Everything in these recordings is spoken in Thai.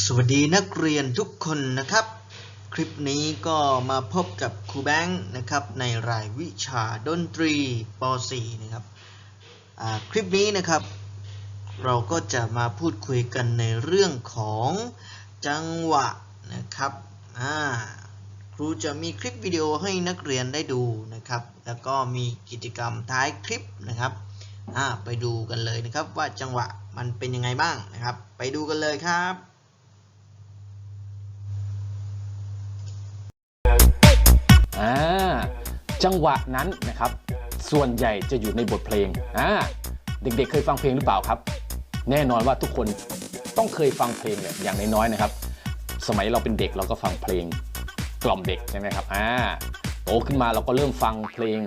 สวัสดีนักเรียนทุกคนนะครับ คลิปนี้ก็มาพบกับครูแบงค์นะครับในรายวิชาดนตรีป .4 นะครับคลิปนี้นะครับ เราก็จะมาพูดคุยกันในเรื่องของจังหวะนะครับครูจะมีคลิปวิดีโอให้นักเรียนได้ดูนะครับ แล้วก็มีกิจกรรมท้ายคลิปนะครับไปดูกันเลยนะครับว่าจังหวะมันเป็นยังไงบ้างนะครับ ไปดูกันเลยครับ จังหวะนั้นนะครับ ส่วนใหญ่จะอยู่ในบทเพลงอ่าเด็กๆ เคยฟังเพลงหรือเปล่าครับ แน่นอนว่าทุกคนต้องเคยฟังเพลงเนี่ยอย่างน้อยๆนะครับ สมัยเราเป็นเด็กเราก็ฟังเพลงกล่อมเด็กใช่ไหมครับอ่าโตขึ้นมาเราก็เริ่มฟังเพลง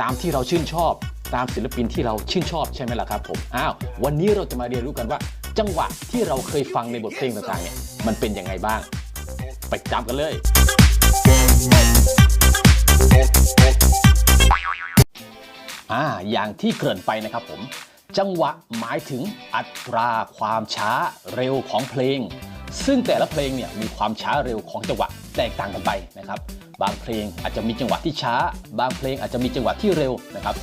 ตามที่เราชื่นชอบ ตามศิลปินที่เราชื่นชอบใช่ไหมล่ะครับผมอ้าววันนี้เราจะมาเรียนรู้กันว่า จังหวะที่เราเคยฟังในบทเพลงต่างๆเนี่ยมันเป็นยังไงบ้าง ไปจำกันเลย อ่าอย่างที่เกริ่นไปนะครับผม จังหวะหมายถึงอัตราความช้าเร็วของเพลง ซึ่งแต่ละเพลงเนี่ยมีความช้าเร็วของจังหวะแตกต่างกันไปนะครับ บางเพลงอาจจะมีจังหวะที่ช้า บางเพลงอาจจะมีจังหวะที่เร็วนะครับ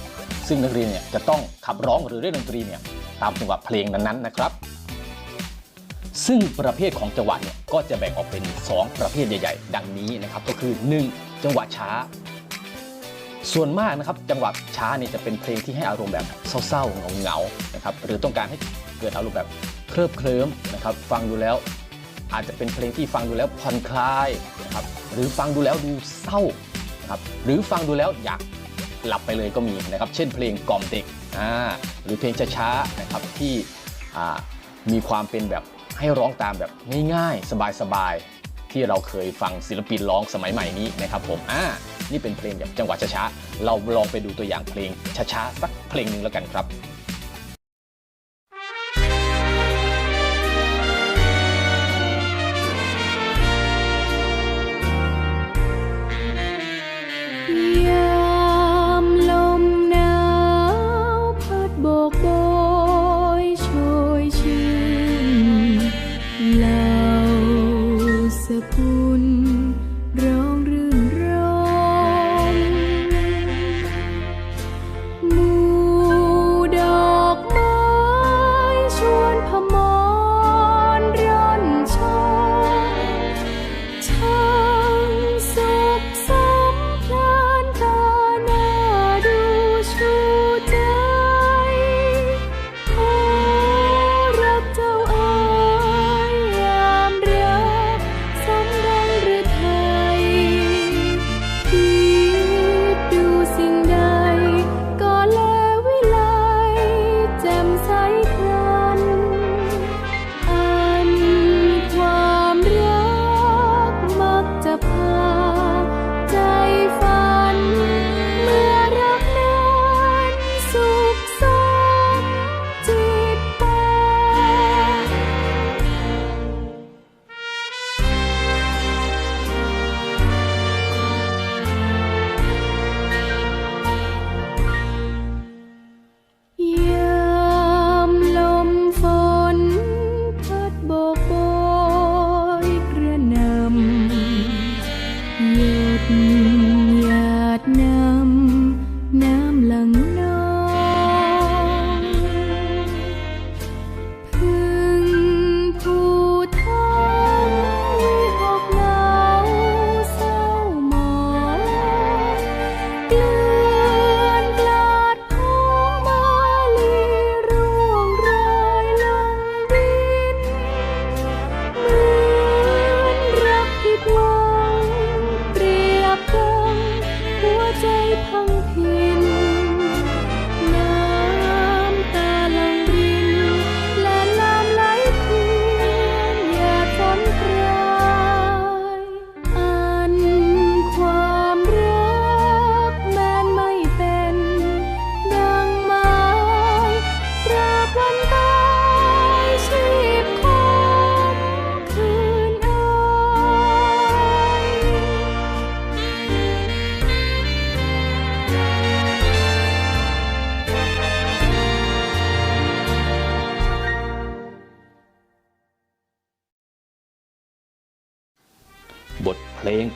ซึ่งนักเรียนเนี่ยจะต้องขับร้องหรือเล่นดนตรีเนี่ยตามจังหวะเพลงนั้นๆนะครับ ซึ่งประเภทของจังหวะเนี่ยก็จะแบ่งออกเป็น 2 ประเภทใหญ่ ๆ ดังนี้นะครับ ก็คือ 1. จังหวะช้า ส่วนมากนะครับจังหวะช้าเนี่ยจะเป็นเพลงที่ให้อารมณ์แบบเศร้าๆเหงาๆนะครับหรือต้องการให้เกิดอารมณ์แบบเคลิบเคลิ้มนะครับฟังดูแล้วอาจจะเป็นเพลงที่ฟังดูแล้วผ่อนคลายนะครับหรือฟังดูแล้วดูเศร้านะครับหรือฟังดูแล้วอยากหลับไปเลยก็มีนะครับเช่นเพลงกล่อมเด็กอ่าหรือเพลงช้าๆนะครับที่มีความเป็นแบบให้ร้องตามแบบง่ายๆ สบายๆที่เราเคยฟังศิลปินร้องสมัยใหม่นี้นะครับผมอ่า นี่เป็นเพลงแบบจังหวะช้าๆเราลองไปดูตัวอย่างเพลงช้าๆสักเพลงหนึ่งแล้วกันครับ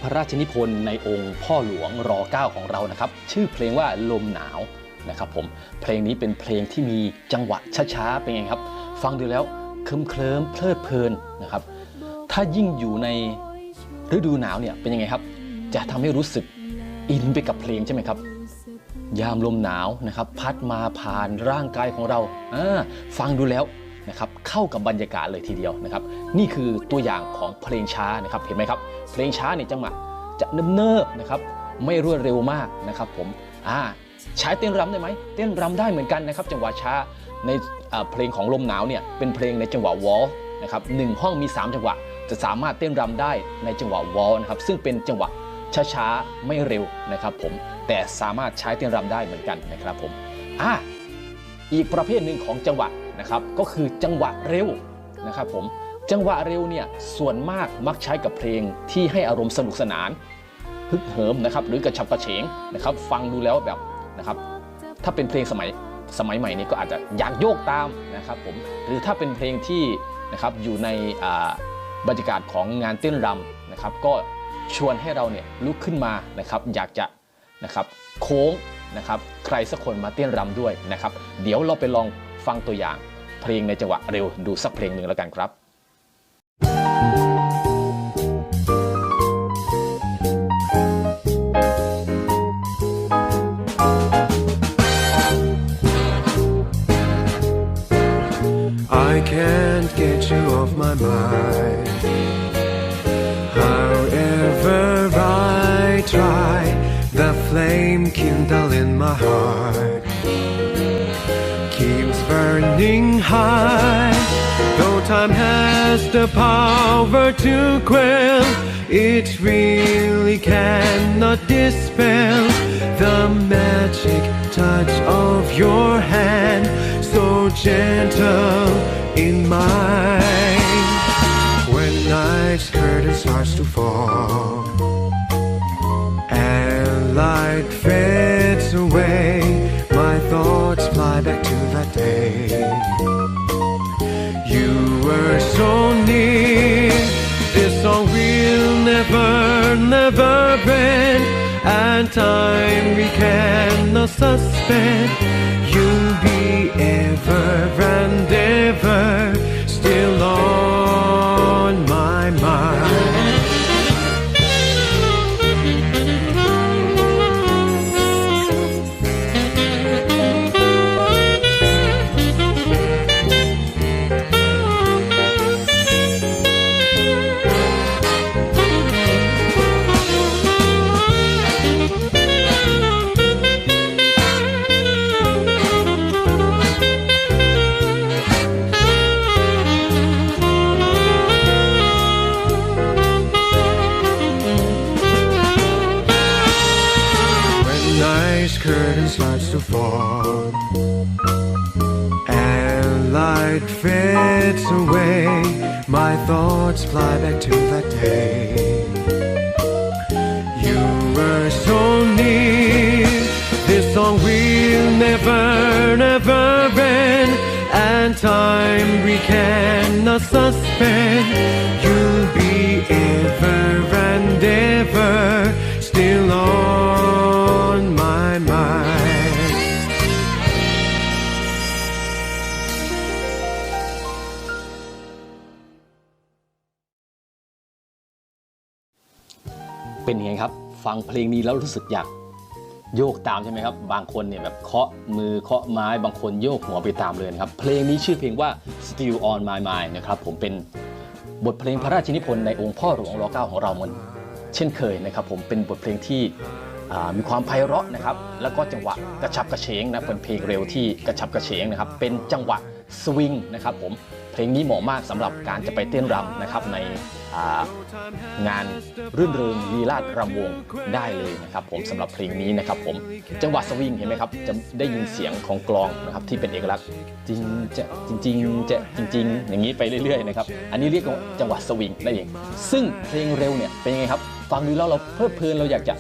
ระราชนิพนธ์ในองค์พ่อหลวงรอเก้าของเรานะครับ ชื่อเพลงว่าลมหนาวนะครับผมเพลงนี้เป็นเพลงที่มีจังหวะช้าๆเป็นไงครับ ฟังดูแล้วเคลิ้มเคลิมเพลิดเพลินนะครับ ถ้ายิ่งอยู่ในฤดูหนาวเนี่ยเป็นยังไงครับ จะทำให้รู้สึกอินไปกับเพลงใช่ไหมครับ ยามลมหนาวนะครับ พัดมาผ่านร่างกายของเราฟังดูแล้ว นะครับเข้ากับบรรยากาศเลยทีเดียวนะครับ นี่คือตัวอย่างของเพลงช้านะครับเห็นไหมครับ เพลงช้าเนี่ยจังหวะจะเนิบๆนะครับไม่รวดเร็วมากนะครับผมอ่าใช้เต้นรำได้ไหมเต้นรำได้เหมือนกันนะครับจังหวะช้าในเพลงของลมหนาวเนี่ยเป็นเพลงในจังหวะวอลนะครับหนึ่งห้องมี 3 จังหวะ จะสามารถเต้นรำได้ในจังหวะวอลนะครับซึ่งเป็นจังหวะช้าๆไม่เร็วนะครับผมแต่สามารถใช้เต้นรำได้เหมือนกันนะครับผมอะอีกประเภทหนึ่งของจังหวะ นะครับก็คือจังหวะเร็วนะครับผมจังหวะเร็วเนี่ยส่วนมากมักใช้กับเพลงที่ให้อารมณ์สนุกสนานฮึกเหิมนะครับหรือกระฉับกระเฉงนะครับฟังดูแล้วแบบนะครับถ้าเป็นเพลงสมัยสมัยใหม่นี้ก็อาจจะอยากโยกตามนะครับผมหรือถ้าเป็นเพลงที่นะครับอยู่ในบรรยากาศของงานเต้นรำนะครับก็ชวนให้เราเนี่ยลุกขึ้นมานะครับอยากจะนะครับโค้งนะครับใครสักคนมาเต้นรำด้วยนะครับ เดี๋ยวเราไปลอง ฟังตัวอย่าง เพลงในจังหวะเร็วดูสักเพลงหนึ่งแล้วกันครับ I high. Though time has the power to quell, it really cannot dispel the magic touch of your hand, so gentle in mine. Time we cannot suspend. You'll be ever and ever curtain starts to fall and light fades away, my thoughts fly back to that day. You were so near. This song will never, never end, and time we cannot suspend. You'll be ever and ever เป็นยังไงครับ ฟังเพลงนี้แล้วรู้สึกอยากโยกตามใช่ไหมครับ บางคนเนี่ยแบบเคาะมือเคาะไม้ บางคนโยกหัวไปตามเลยนะครับ เพลงนี้ชื่อเพลงว่า Still on My Mind นะครับ ผมเป็นบทเพลงพระราชนิพนธ์ในองค์พ่อหลวงรอเก้าของเราเหมือนเช่นเคยนะครับ ผมเป็นบทเพลงที่มีความไพเราะนะครับ แล้วก็จังหวะกระชับกระเฉงนะเป็นเพลงเร็วที่กระชับกระเฉงนะครับ เป็นจังหวะสวิงนะครับผม เพลงนี้เหมาะมากสำหรับการจะไปเต้นรำนะครับในงานรื่นเริงลีลาดรำวงได้เลยนะครับ ผมสำหรับเพลงนี้นะครับ ผมจังหวะสวิงเห็นไหมครับ จะได้ยินเสียงของกลองนะครับ ที่เป็นเอกลักษณ์จริงจะจริงๆจะจริง ๆ อย่างนี้ไปเรื่อยๆนะครับอันนี้เรียกว่าจังหวะสวิงนั่นเอง ซึ่งเพลงเร็วเนี่ยเป็นยังไงครับฟังดูแล้วเราเพลิดเพลินเราอยากจะ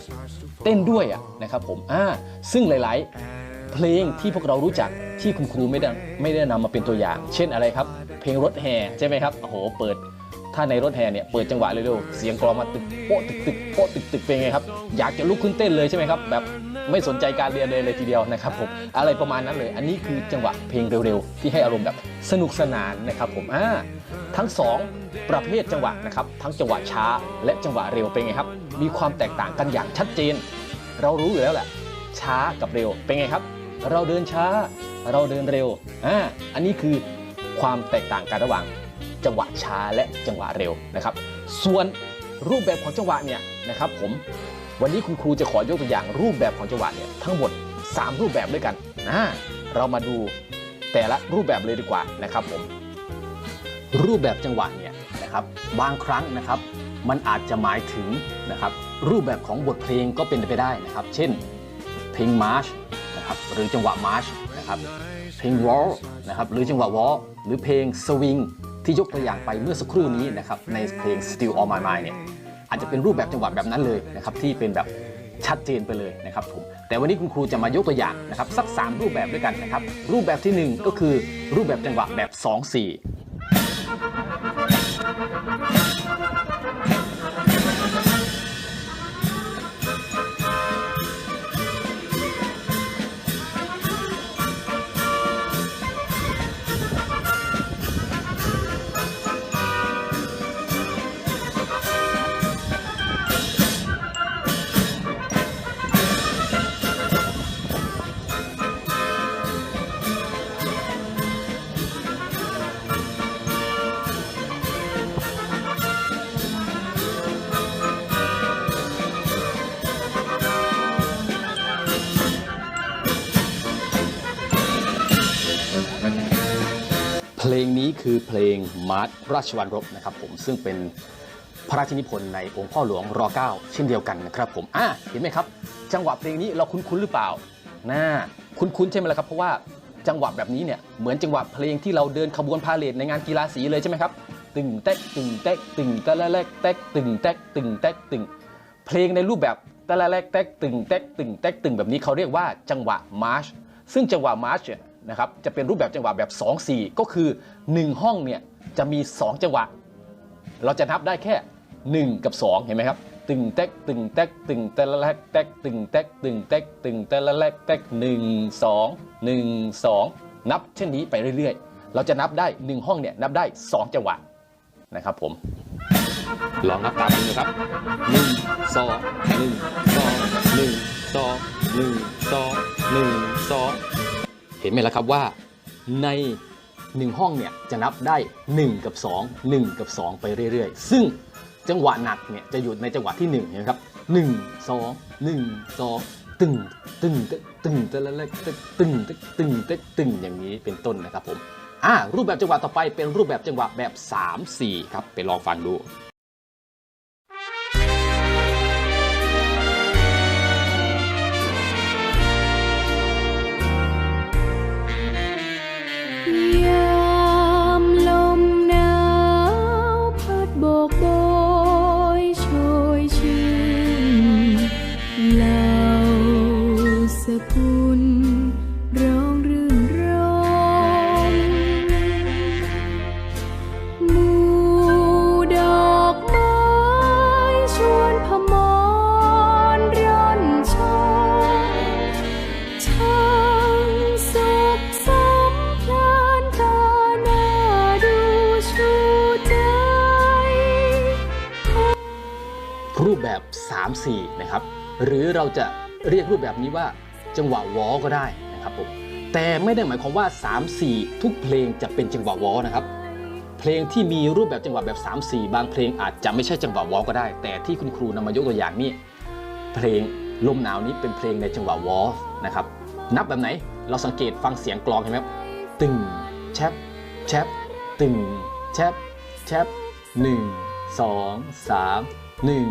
เต้นด้วยอะนะครับผมอ่าซึ่งหลาย ๆ เพลงที่พวกเรารู้จักที่คุณครูไม่ได้ไม่ได้นำมาเป็นตัวอย่าง เช่นอะไรครับ เพลงรถแห่ใช่ไหมครับโอ้โหเปิดถ้าในรถแห่เนี่ยเปิดจังหวะเร็วๆเสียงกลองมาตึกโป๊ะตึกตึกโป๊ะตึกตึกเป็นไงครับอยากจะลุกขึ้นเต้นเลยใช่ไหมครับแบบไม่สนใจการเรียนเลยเลยทีเดียวนะครับผมอะไรประมาณนั้นเลย อันนี้คือจังหวะเพลงเร็วๆ ที่ให้อารมณ์แบบสนุกสนานนะครับผมอ่าทั้งสองประเภทจังหวะนะครับทั้งจังหวะช้าและจังหวะเร็วเป็นไงครับ มีความแตกต่างกันอย่างชัดเจน เรารู้อยู่แล้วแหละช้ากับเร็วเป็นไงครับ เราเดินช้าเราเดินเร็วอ่าอันนี้คือ ความแตกต่างกันระหว่างจังหวะช้าและจังหวะเร็วนะครับ ส่วนรูปแบบของจังหวะเนี่ยนะครับผมวันนี้คุณครูจะขอยกตัวอย่างรูปแบบของจังหวะเนี่ยทั้งหมด 3 รูปแบบด้วยกันอ่าเรามาดูแต่ละรูปแบบเลยดีกว่านะครับผมรูปแบบจังหวะเนี่ยนะครับบางครั้งนะครับ มันอาจจะหมายถึงนะครับรูปแบบของบทเพลงก็เป็นไปได้นะครับ เช่น เพลงมาร์ชนะครับหรือจังหวะมาร์ชนะครับเพลงวอลนะครับหรือจังหวะวอล หรือเพลงสวิงที่ยกตัวอย่างไปเมื่อสักครู่นี้นะครับในเพลง Still All My Mind เนี่ยอาจจะเป็นรูปแบบจังหวะแบบนั้นเลยนะครับที่เป็นแบบชัดเจนไปเลยนะครับผมแต่วันนี้คุณครูจะมายกตัวอย่างนะครับสัก 3 รูปแบบด้วยกันนะครับรูปแบบทีหนึ่1 ก็คือรูปแบบจังหวะแบบ 2-4 เพลงนี้คือเพลงมาร์ชราชวัลรบนะครับผมซึ่งเป็นพระราชนิพนธ์ในองค์พ่อหลวงร9เช่นเดียวกันนะครับผมอะเห็นไหมครับ จังหวะเพลงนี้เราคุ้นๆหรือเปล่าน่าคุ้นๆใช่ไหมล่ะครับเพราะว่าจังหวะแบบนี้เนี่ยเหมือนจังหวะเพลงที่เราเดินขบวนพาเหรดในงานกีฬาสีเลยใช่ไหมครับตึงแตกตึงแตกตึงตะละแลกแตกตึงแตกตึงแตกตึง เพลงในรูปแบบตะละแลกแตกตึงแตกตึงแตกตึงแบบนี้เขาเรียกว่าจังหวะมาร์ชซึ่งจังหวะมาร์ชเนี่ย นะครับจะเป็นรูปแบบจังหวะแบบ 2-4 ก็คือ 1 ห้องเนี่ยจะมี 2 จังหวะ เราจะนับได้แค่ 1 กับ 2 เห็นไหมครับ ตึงแตกตึงแตกตึงแตะละแลกแตกตึงแตกตึงแตกตึงแตะละแลกแตก1 2 1 2 นับเช่นนี้ไปเรื่อยๆ เราจะนับได้ 1 ห้องเนี่ยนับได้ 2 จังหวะนะครับผมลองนับตามกันดูครับหนึ่งสองหนึ่งสอง เห็นไหมล่ะครับว่าในหนึ่งห้องเนี่ยจะนับได้ 1 กับ 2 1 กับ 2 ไปเรื่อยๆ ซึ่งจังหวะหนักเนี่ยจะอยู่ในจังหวะที่1เห็นไหมครับ1 2 1 2ตึงตึงตึงตึงตึงตึงตึงตึงตึงตึงตึงอย่างนี้เป็นต้นนะครับผมอ่ารูปแบบจังหวะต่อไปเป็นรูปแบบจังหวะแบบ 3 4 ครับไปลองฟังดู เราจะเรียกรูปแบบนี้ว่าจังหวะวอก็ได้นะครับผมแต่ไม่ได้หมายความว่า 3-4 ทุกเพลงจะเป็นจังหวะวอนะครับเพลงที่มีรูปแบบจังหวะแบบ 3-4 บางเพลงอาจจะไม่ใช่จังหวะวอก็ได้ แต่ที่คุณครูนำมายกตัวอย่างนี้เพลงลมหนาวนี้เป็นเพลงในจังหวะวอนะครับนับแบบไหนเราสังเกตฟังเสียงกลองเห็นไหมตึงแชปแชปตึงแชปแชปหนึ่งสองสามหนึ่ง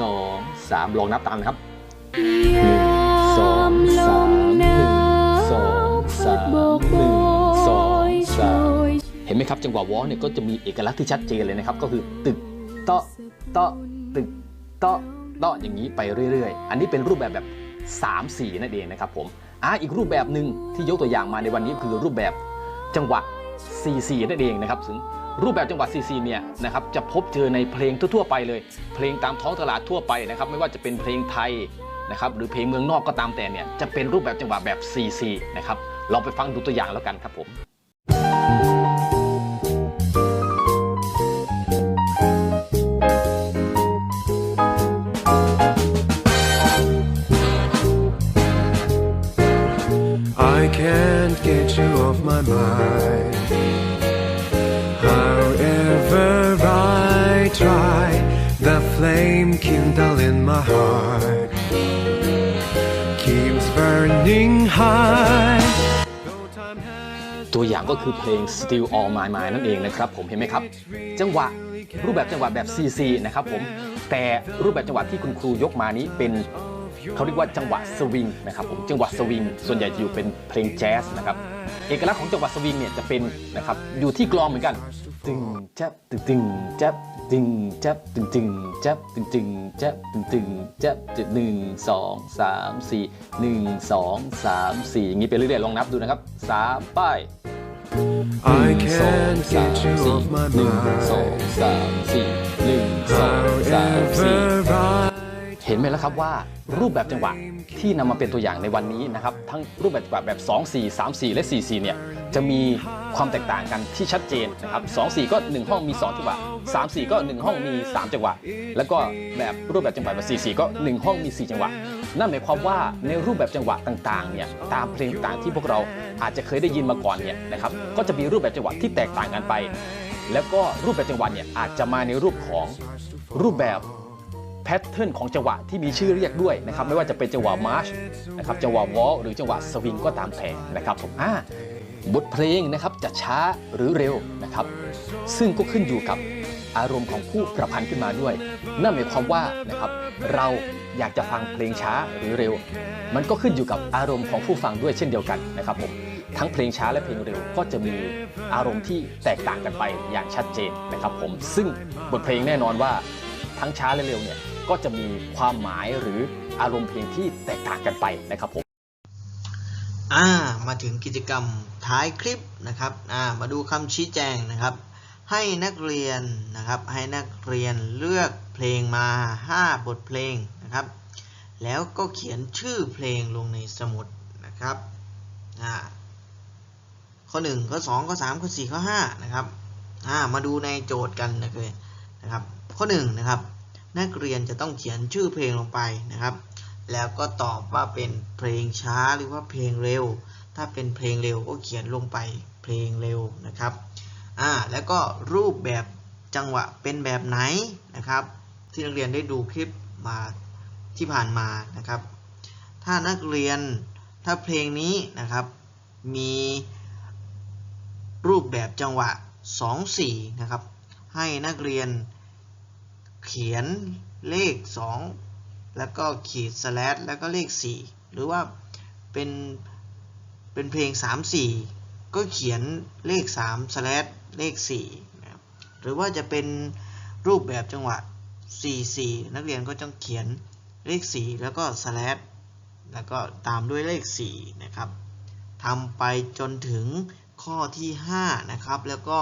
สองสามลองนับตามนะครับ ยามลมหนาวพัดโบกโบยโชยเห็นไหมครับจังหวะวอเนี่ยก็จะมีเอกลักษณ์ที่ชัดเจนเลยนะครับ ก็คือตึกเตาะเตาะตึกเตาะเตาะอย่างนี้ไปเรื่อยๆ อันนี้เป็นรูปแบบแบบ 3 4 นั่นเองนะครับผมอ่าอีกรูปแบบหนึ่งที่ยกตัวอย่างมาในวันนี้คือรูปแบบจังหวะ4 4นั่นเองนะครับซึ่งรูปแบบจังหวะ CC เนี่ยนะครับจะพบเจอในเพลงทั่วๆไปเลย เพลงตามท้องตลาดทั่วไปนะครับ ไม่ว่าจะเป็นเพลงไทย นะครับหรือเพลงเมืองนอกก็ตามแต่เนี่ยจะเป็นรูปแบบจังหวะแบบ CC นะครับลองไปฟังดูตัวอย่างแล้วกันครับผม flame kindle in my heart ตัวอย่างก็คือเพลง Still All My Mind นั่นเองนะครับผมเห็นไหมครับ จังหวะรูปแบบจังหวะแบบ CC นะครับผมแต่รูปแบบจังหวะที่คุณครูยกมานี้เป็นเขาเรียกว่าจังหวะสวิงนะครับผมจังหวะสวิงส่วนใหญ่จะอยู่เป็นเพลงแจ๊สนะครับ เอกลักษณ์ของจังหวะสวิงเนี่ยจะเป็นนะครับอยู่ที่กลองเหมือนกันตึงแจ๊บตึงตึงแจ๊บตึงแจ๊บตึงตึงแจ๊บตึงตึงแจ๊บตึงตึงแจ๊บจุดหนึ่งสองสามสี่หนึ่งสองสามสี่อย่างนี้ไปเรื่อยๆลองนับดูนะครับสามป้าย I can't get you off my หนึ่งสองสามสี่หนึ่งสองสามสี่ เห็นไหมแล้วครับว่ารูปแบบจังหวะที่นำมาเป็นตัวอย่างในวันนี้นะครับทั้งรูปแบบจังหวะแบบ 2 4 3 4 และ 4 4 เนี่ยจะมีความแตกต่างกันที่ชัดเจนนะครับ2 4 ก็ 1 ห้องมี 2 จังหวะ3 4 ก็ 1 ห้องมี 3 จังหวะ แล้วก็แบบรูปแบบจังหวะแบบ4 4 ก็ 1 ห้องมี 4 จังหวะ นั่นหมายความว่าในรูปแบบจังหวะต่างๆเนี่ยตามเพลงต่างที่พวกเราอาจจะเคยได้ยินมาก่อนเนี่ยนะครับก็จะมีรูปแบบจังหวะที่แตกต่างกันไป แล้วก็รูปแบบจังหวะเนี่ยอาจจะมาในรูปของรูปแบบ แพทเทิร์นของจังหวะที่มีชื่อเรียกด้วยนะครับไม่ว่าจะเป็นจังหวะมาร์ชนะครับจังหวะวอลหรือจังหวะสวิงก็ตามแต่นะครับผมอ่าบทเพลงนะครับจะช้าหรือเร็วนะครับ ซึ่งก็ขึ้นอยู่กับอารมณ์ของผู้ประพันธ์ขึ้นมาด้วย นั่นหมายความว่านะครับเราอยากจะฟังเพลงช้าหรือเร็ว มันก็ขึ้นอยู่กับอารมณ์ของผู้ฟังด้วยเช่นเดียวกันนะครับผมทั้งเพลงช้าและเพลงเร็วก็จะมีอารมณ์ที่แตกต่างกันไปอย่างชัดเจนนะครับผมซึ่งบทเพลงแน่นอนว่าทั้งช้าและเร็วเนี่ย ก็จะมีความหมายหรืออารมณ์เพลงที่แตกต่างกันไปนะครับผมอ่ามาถึงกิจกรรมท้ายคลิปนะครับอ่ามาดูคำชี้แจงนะครับ ให้นักเรียนนะครับให้นักเรียนเลือกเพลงมา 5 บทเพลงนะครับ แล้วก็เขียนชื่อเพลงลงในสมุดนะครับอ่าข้อ1ข้อ2ข้อ3ข้อ4ข้อ5นะครับอ่ามาดูในโจทย์กันนะเลยนะครับ ข้อ1นะครับ นักเรียนจะต้องเขียนชื่อเพลงลงไปนะครับ แล้วก็ตอบว่าเป็นเพลงช้าหรือว่าเพลงเร็ว ถ้าเป็นเพลงเร็วก็เขียนลงไปเพลงเร็วนะครับอ่าแล้วก็รูปแบบจังหวะเป็นแบบไหนนะครับ ที่นักเรียนได้ดูคลิปมาที่ผ่านมานะครับ ถ้านักเรียนถ้าเพลงนี้นะครับมีรูปแบบจังหวะ 2-4นะครับให้นักเรียน เขียนเลข 2 แล้วก็ขีดสแลชแล้วก็เลข 4 หรือว่าเป็นเป็นเพลง 3 4 ก็เขียนเลข3สแลชเลข4นะครับหรือว่าจะเป็นรูปแบบจังหวะ 4 4 นักเรียนก็ต้องเขียนเลข 4 แล้วก็สแลชแล้วก็ตามด้วยเลข 4 นะครับทำไปจนถึงข้อที่ 5 นะครับ แล้วก็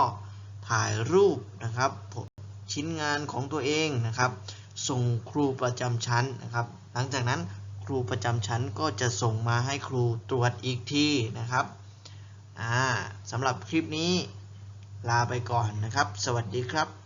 ถ่ายรูปนะครับผม ชิ้นงานของตัวเองนะครับ ส่งครูประจำชั้นนะครับ หลังจากนั้นครูประจำชั้นก็จะส่งมาให้ครูตรวจอีกทีนะครับอ่าสำหรับคลิปนี้ลาไปก่อนนะครับ สวัสดีครับ